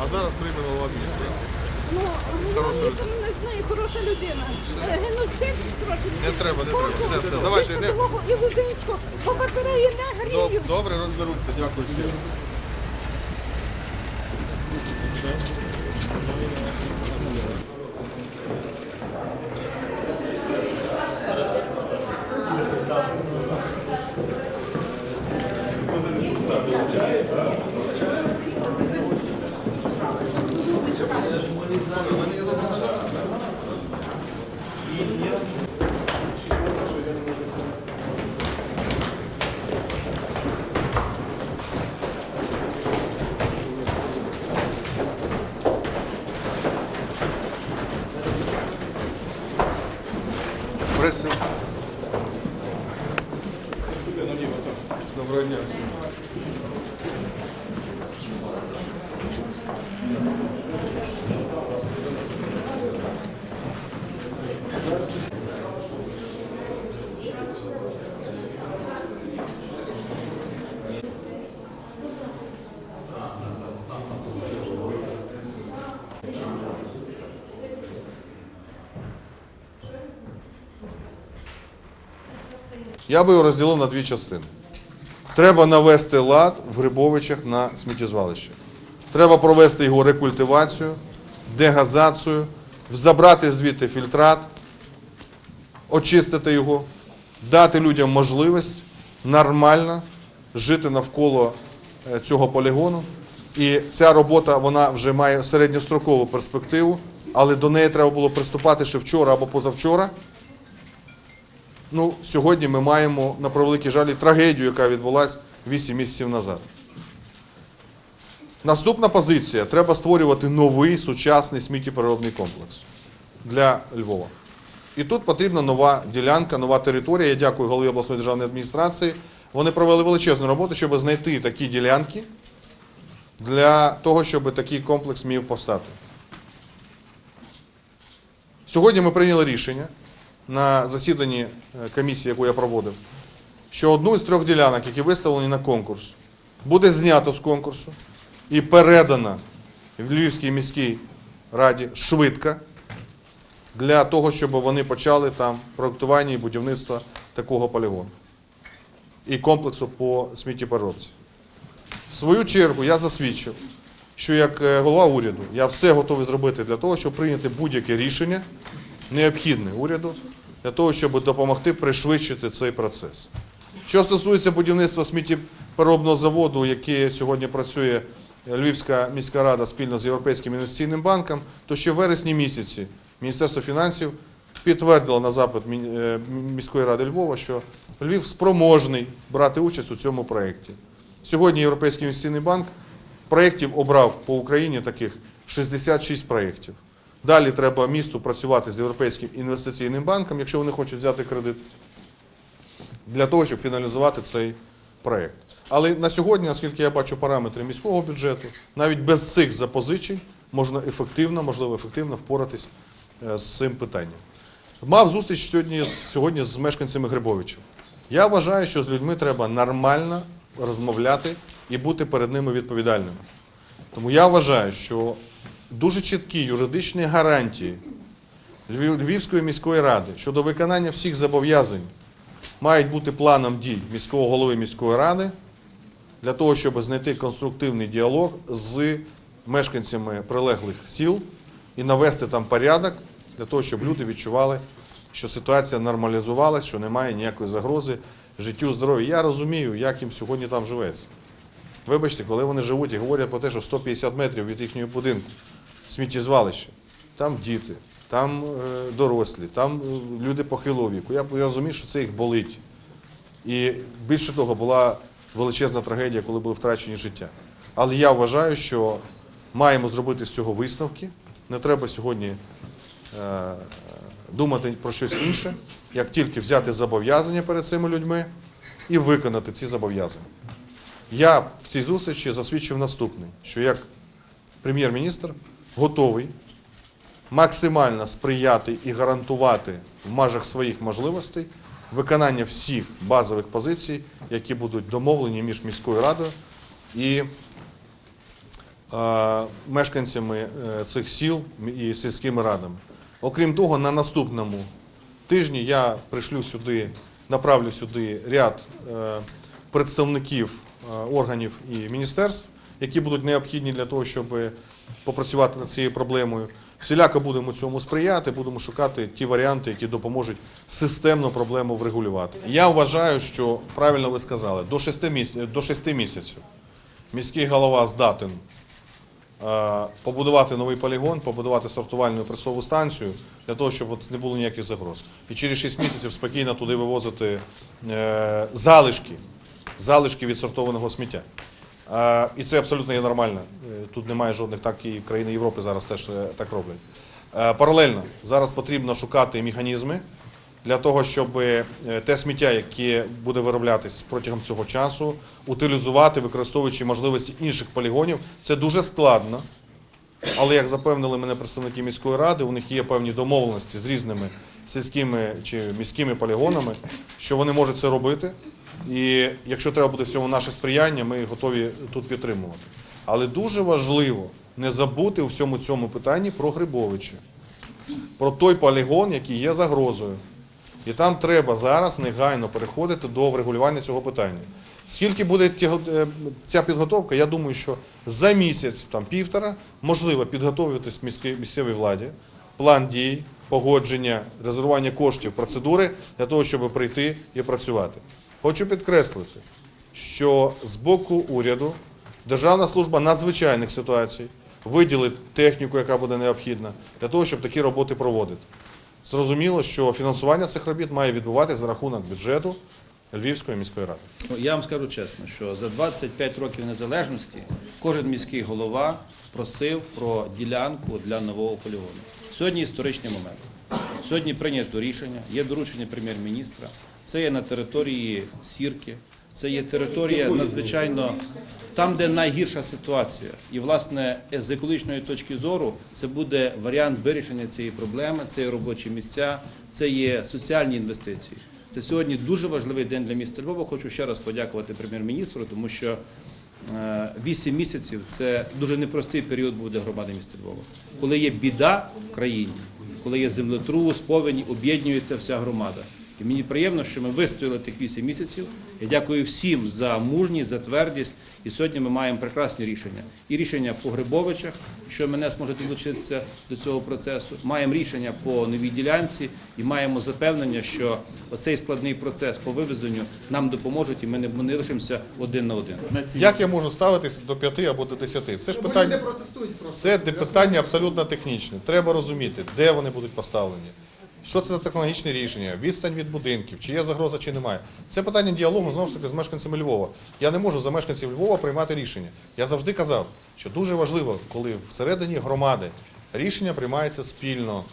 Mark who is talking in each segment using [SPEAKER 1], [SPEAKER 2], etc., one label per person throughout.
[SPEAKER 1] А зараз прийме голова адміністрації.
[SPEAKER 2] Ну,
[SPEAKER 1] Хороша
[SPEAKER 2] ну,
[SPEAKER 1] людина.
[SPEAKER 2] не знаю, хороша людина. Е, Геноцид трохи.
[SPEAKER 1] Не треба, не треба. Все, все. Давайте, не-
[SPEAKER 2] І Лузинську, по батареї не
[SPEAKER 1] Доб-
[SPEAKER 2] грію.
[SPEAKER 1] Добре, розберуться. Дякую ще. Я би його розділив на дві частини. Треба навести лад в Грибовичах на сміттєзвалищі. Треба провести його рекультивацію, дегазацію, забрати звідти фільтрат, очистити його, дати людям можливість нормально жити навколо е, цього полігону. І ця робота вона вже має середньострокову перспективу, але до неї треба було приступати ще вчора або позавчора. Ну, сьогодні ми маємо, на превеликий жаль, трагедію, яка відбулася 8 місяців назад. Наступна позиція треба створювати новий сучасний сміттєпереробний комплекс для Львова. І тут потрібна нова ділянка, нова територія. Я дякую голові обласної державної адміністрації. Вони провели величезну роботу, щоб знайти такі ділянки для того, щоб такий комплекс міг постати. Сьогодні ми прийняли рішення на засіданні е, комісії, яку я проводив, що одну із трьох ділянок, які виставлені на конкурс, буде знято з конкурсу і передано в Львівській міській раді швидко для того, щоб вони почали там проектування і будівництво такого полігону і комплексу по сміттєпереробці. В свою чергу я засвідчив, що як е, голова уряду я все готовий зробити для того, щоб прийняти будь-яке рішення, необхідне уряду, для того, щоб допомогти пришвидшити цей процес. Що стосується будівництва сміттєпереробного заводу, який сьогодні працює Львівська міська рада спільно з Європейським інвестиційним банком, то ще в вересні місяці Міністерство фінансів підтвердило на запит е, міської ради Львова, що Львів спроможний брати участь у цьому проєкті. Сьогодні Європейський інвестиційний банк проєктів обрав по Україні таких 66 проєктів. Далі треба місту працювати з Європейським інвестиційним банком, якщо вони хочуть взяти кредит, для того, щоб фіналізувати цей проєкт. Але на сьогодні, наскільки я бачу параметри міського бюджету, навіть без цих запозичень можна ефективно, можливо, ефективно впоратись е, з цим питанням. Мав зустріч сьогодні, сьогодні з мешканцями Грибовичів. Я вважаю, що з людьми треба нормально розмовляти і бути перед ними відповідальними. Тому я вважаю, що дуже чіткі юридичні гарантії Львівської міської ради щодо виконання всіх зобов'язань мають бути планом дій міського голови міської ради для того, щоб знайти конструктивний діалог з мешканцями прилеглих сіл і навести там порядок для того, щоб люди відчували, що ситуація нормалізувалась, що немає ніякої загрози життю, здоров'ю. Я розумію, як їм сьогодні там живеться. Вибачте, коли вони живуть і говорять про те, що 150 метрів від їхнього будинку сміттєзвалище, там діти, там е, дорослі, там е, люди похилого віку. Я, розумію, що це їх болить. І більше того, була величезна трагедія, коли були втрачені життя. Але я вважаю, що маємо зробити з цього висновки. Не треба сьогодні е, думати про щось інше, як тільки взяти зобов'язання перед цими людьми і виконати ці зобов'язання. Я в цій зустрічі засвідчив наступне, що як прем'єр-міністр готовий максимально сприяти і гарантувати в межах своїх можливостей виконання всіх базових позицій, які будуть домовлені між міською радою і е, мешканцями е, цих сіл і сільськими радами. Окрім того, на наступному тижні я пришлю сюди, направлю сюди ряд е, представників органів і міністерств, які будуть необхідні для того, щоб попрацювати над цією проблемою. Всіляко будемо цьому сприяти, будемо шукати ті варіанти, які допоможуть системно проблему врегулювати. Я вважаю, що правильно ви сказали, до 6 місяців, до 6 місяців міський голова здатен е, побудувати новий полігон, побудувати сортувальну пресову станцію для того, щоб не було ніяких загроз. І через 6 місяців спокійно туди вивозити е, залишки, залишки відсортованого сміття. І це абсолютно є нормально. Е, Тут немає жодних, так і країни Європи зараз теж е, так роблять. Е, Паралельно зараз потрібно шукати механізми для того, щоб те сміття, яке буде вироблятись протягом цього часу, утилізувати, використовуючи можливості інших полігонів. Це дуже складно. Але як запевнили мене представники міської ради, у них є певні домовленості з різними сільськими чи міськими полігонами, що вони можуть це робити. І якщо треба буде в цьому наше сприяння, ми готові тут підтримувати. Але дуже важливо не забути у всьому цьому питанні про Грибовича, про той полігон, який є загрозою. І там треба зараз негайно переходити до врегулювання цього питання. Скільки буде е, ця підготовка, я думаю, що за місяць, там півтора, можливо підготовитись міській місцевій владі, план дій, погодження, резервування коштів, процедури для того, щоб прийти і працювати. Хочу підкреслити, що з боку уряду Державна служба надзвичайних ситуацій виділить техніку, яка буде необхідна, для того, щоб такі роботи проводити. Зрозуміло, що фінансування цих робіт має відбуватися за рахунок бюджету Львівської міської ради.
[SPEAKER 3] Ну, я вам скажу чесно, що за 25 років незалежності кожен міський голова просив про ділянку для нового полігону. Сьогодні історичний момент. Сьогодні прийнято рішення, є доручення прем'єр-міністра. Це є на території Сірки, це є територія надзвичайно там, де найгірша ситуація. І, власне, з екологічної точки зору це буде варіант вирішення цієї проблеми, це є робочі місця, це є соціальні інвестиції. Це сьогодні дуже важливий день для міста Львова. Хочу ще раз подякувати прем'єр-міністру, тому що е, вісім місяців це дуже непростий період був для громади міста Львова. Коли є біда в країні, коли є землетрус, повені, об'єднується вся громада. І мені приємно, що ми вистояли тих вісім місяців. Я дякую всім за мужність, за твердість. І сьогодні ми маємо прекрасні рішення. І рішення по Грибовичах, що мене зможе долучитися до цього процесу. Маємо рішення по новій ділянці і маємо запевнення, що оцей складний процес по вивезенню нам допоможуть, і ми не, лишимося один на один.
[SPEAKER 1] Як я можу ставитись до 5 або до 10? Це ж питання, це де- питання абсолютно технічне. Треба розуміти, де вони будуть поставлені. Що це за технологічне рішення, відстань від будинків, чи є загроза, чи немає. Це питання діалогу знову ж таки з мешканцями Львова. Я не можу за мешканців Львова приймати рішення. Я завжди казав, що дуже важливо, коли всередині громади рішення приймається спільно.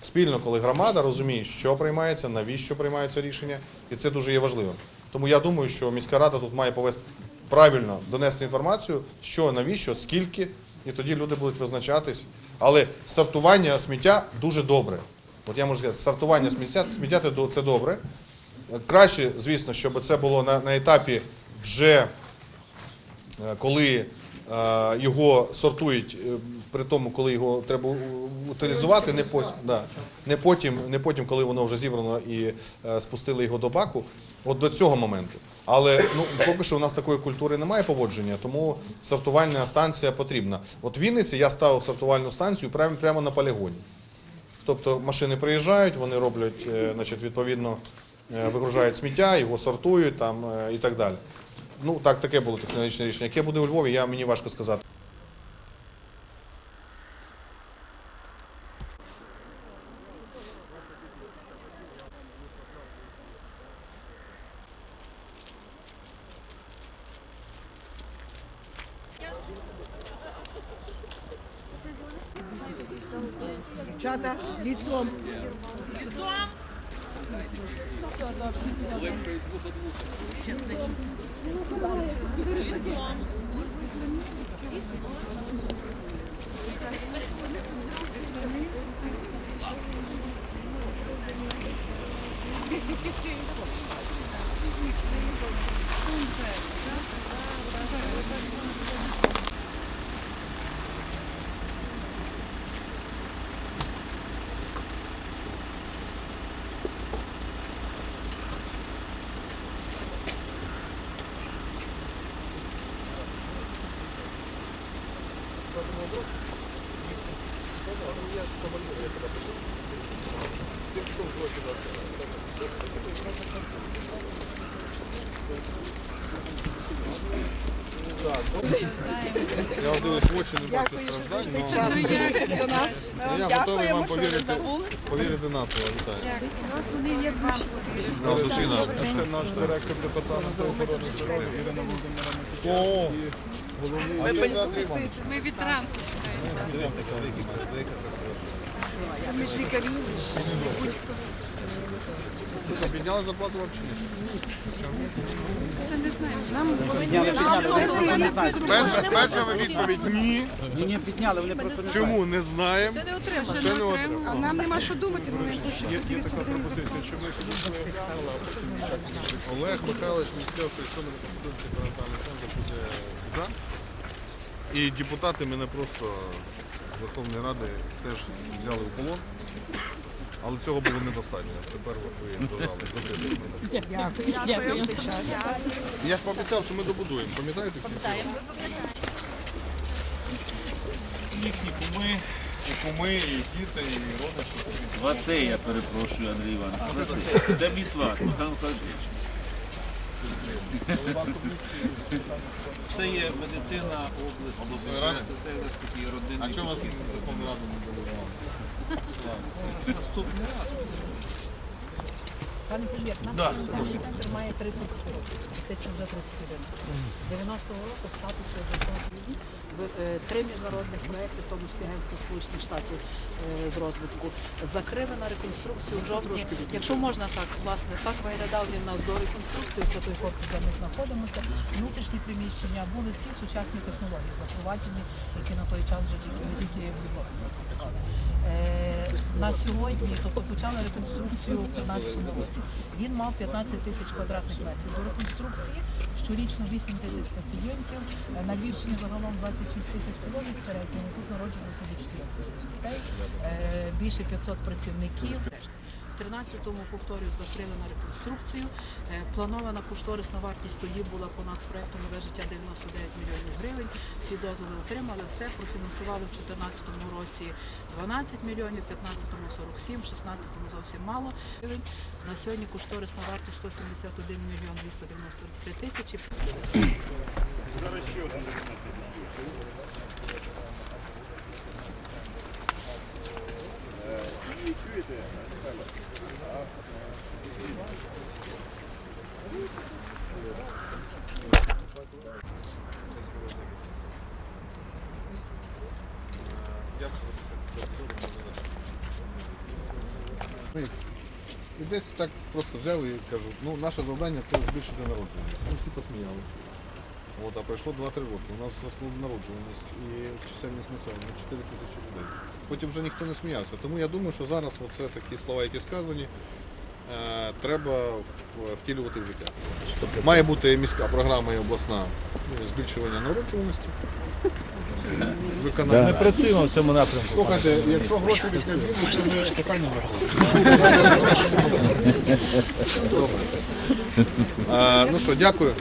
[SPEAKER 1] Спільно, коли громада розуміє, що приймається, навіщо приймаються рішення, і це дуже є важливим. Тому я думаю, що міська рада тут має повести правильно донести інформацію, що, навіщо, скільки, і тоді люди будуть визначатись. Але стартування сміття дуже добре. От я можу сказати, стартування сміття, це добре. Краще, звісно, щоб це було на, на етапі вже Е, коли е, його сортують, е, при тому, коли його треба утилізувати, не потім, да, не потім, не потім, коли воно вже зібрано і е, спустили його до баку, от до цього моменту. Але ну, поки що у нас такої культури немає поводження, тому сортувальна станція потрібна. От в Вінниці я ставив сортувальну станцію прямо, прямо на полігоні. Тобто машини приїжджають, вони роблять, е, значить, відповідно, е, вигружають сміття, його сортують там, е, і так далі. Ну, так, таке було технологічне рішення. Яке буде у Львові, я, мені важко сказати.
[SPEAKER 4] дівчата ліцом. Ліцом! Ліцом. Thank you.
[SPEAKER 1] Я вам дивлюсь в очі, не бачу страждань, але
[SPEAKER 4] до нас.
[SPEAKER 1] я готовий вам повірити, повірити на слово. Вітаю. На душі нам.
[SPEAKER 5] Це наш директор департаменту охорони здоров'я Ірина Володимирівна.
[SPEAKER 1] О, це Іванович.
[SPEAKER 2] Ми від ранку.
[SPEAKER 4] Ми ж лікарі.
[SPEAKER 1] Що, Підняли зарплату вам чи ні? Перша, перша відповідь ні.
[SPEAKER 5] Ні, ні, підняли, вони просто не
[SPEAKER 1] Чому не знаємо?
[SPEAKER 2] Ще не отримали.
[SPEAKER 1] Ще не отримали.
[SPEAKER 4] А нам нема що думати, бо ми хочемо.
[SPEAKER 5] є така пропозиція, що ми
[SPEAKER 1] Олег Михайлович мені сказав, що якщо не виконується карантинний центр, буде біда. І депутати мене просто Верховної Ради теж взяли в полон. Але цього було недостатньо. Тепер ви дожали. Добре,
[SPEAKER 4] Дякую.
[SPEAKER 1] Я ж пообіцяв, що ми добудуємо. Пам'ятаєте? Їхні куми, і куми, і діти, і родичі.
[SPEAKER 6] Свати, я перепрошую, Андрій Іванович. Це мій сват, Михайло Михайлович.
[SPEAKER 3] Все є медицина,
[SPEAKER 1] Обласної ради?
[SPEAKER 3] це все такі родинні.
[SPEAKER 1] А чому вас Верховну Раду не делегували?
[SPEAKER 3] Наступний раз.
[SPEAKER 7] Пане прем'єр, наш
[SPEAKER 1] Да,
[SPEAKER 7] центр має 30 років, фактично вже 31. З 90-го року статус розрахований в е, три міжнародних проекти, в тому числі Агентство Сполучених Штатів з розвитку, закрили на реконструкцію в жовтні. Якщо можна так, власне, так виглядав він нас до реконструкції, це той корпус, де ми знаходимося. Внутрішні приміщення були всі сучасні технології запроваджені, які на той час вже тільки не тільки в Європі. Е, на сьогодні, тобто почали реконструкцію у 2015 році. Він мав 15 тисяч квадратних метрів до реконструкції. Щорічно 8 тисяч пацієнтів. Е, На Львівщині загалом 26 тисяч пологів в середньому. Тут народжується до 4 тисяч дітей. Е, Більше 500 працівників. В 13-му повторюю закрили на реконструкцію. Е, Планована кошторисна вартість тоді була по нацпроекту нове життя 99 мільйонів гривень. Всі дозволи отримали, все профінансували в 2014 році 12 мільйонів, 15-му 47, 16-му зовсім мало. На сьогодні кошторисна вартість 171 мільйон 293 тисячі.
[SPEAKER 1] І десь так просто взяв і кажу, ну наше завдання це збільшити народжуваність. Ну, всі посміялися. От, а пройшло 2-3 роки. У нас зросла народжуваність і чисельність населення 4 тисячі людей. Потім вже ніхто не сміявся. Тому я думаю, що зараз оце такі слова, які сказані, треба втілювати в життя. Має бути міська програма і обласна збільшування народжуваності. Виконання.
[SPEAKER 5] Ми працюємо в цьому напрямку.
[SPEAKER 1] Слухайте, якщо гроші від не то ми питання. Е, ну що, дякую.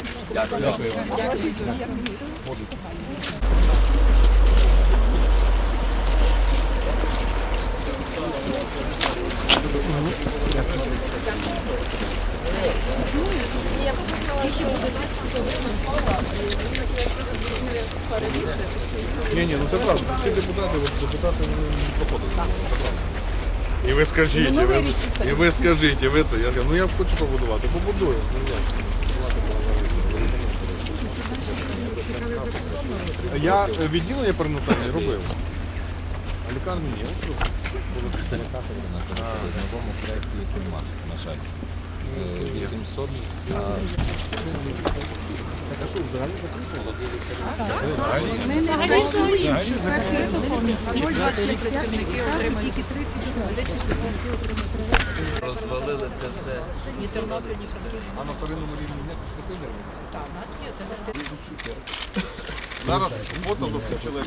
[SPEAKER 1] Ні, ні, ну це правда. Всі депутати, от депутати вони не. Це правда. І ви скажіть, і ви, і ви скажіть, і ви це. Я кажу, ну я хочу побудувати, побудую. Ну, як? Я відділення перинатальне робив. А лікарні ні. От що?
[SPEAKER 8] на новому проєкті нема, на жаль. Е, 800, а
[SPEAKER 4] Ми не працюємо. Закрито повністю. 0,20 працівники отримали тільки 30
[SPEAKER 6] Розвалили це все.
[SPEAKER 7] Ні Тернопіль, ні Франківськ.
[SPEAKER 1] А на первинному рівні не це
[SPEAKER 7] Так, у нас є це.
[SPEAKER 1] Зараз фото засвідчили.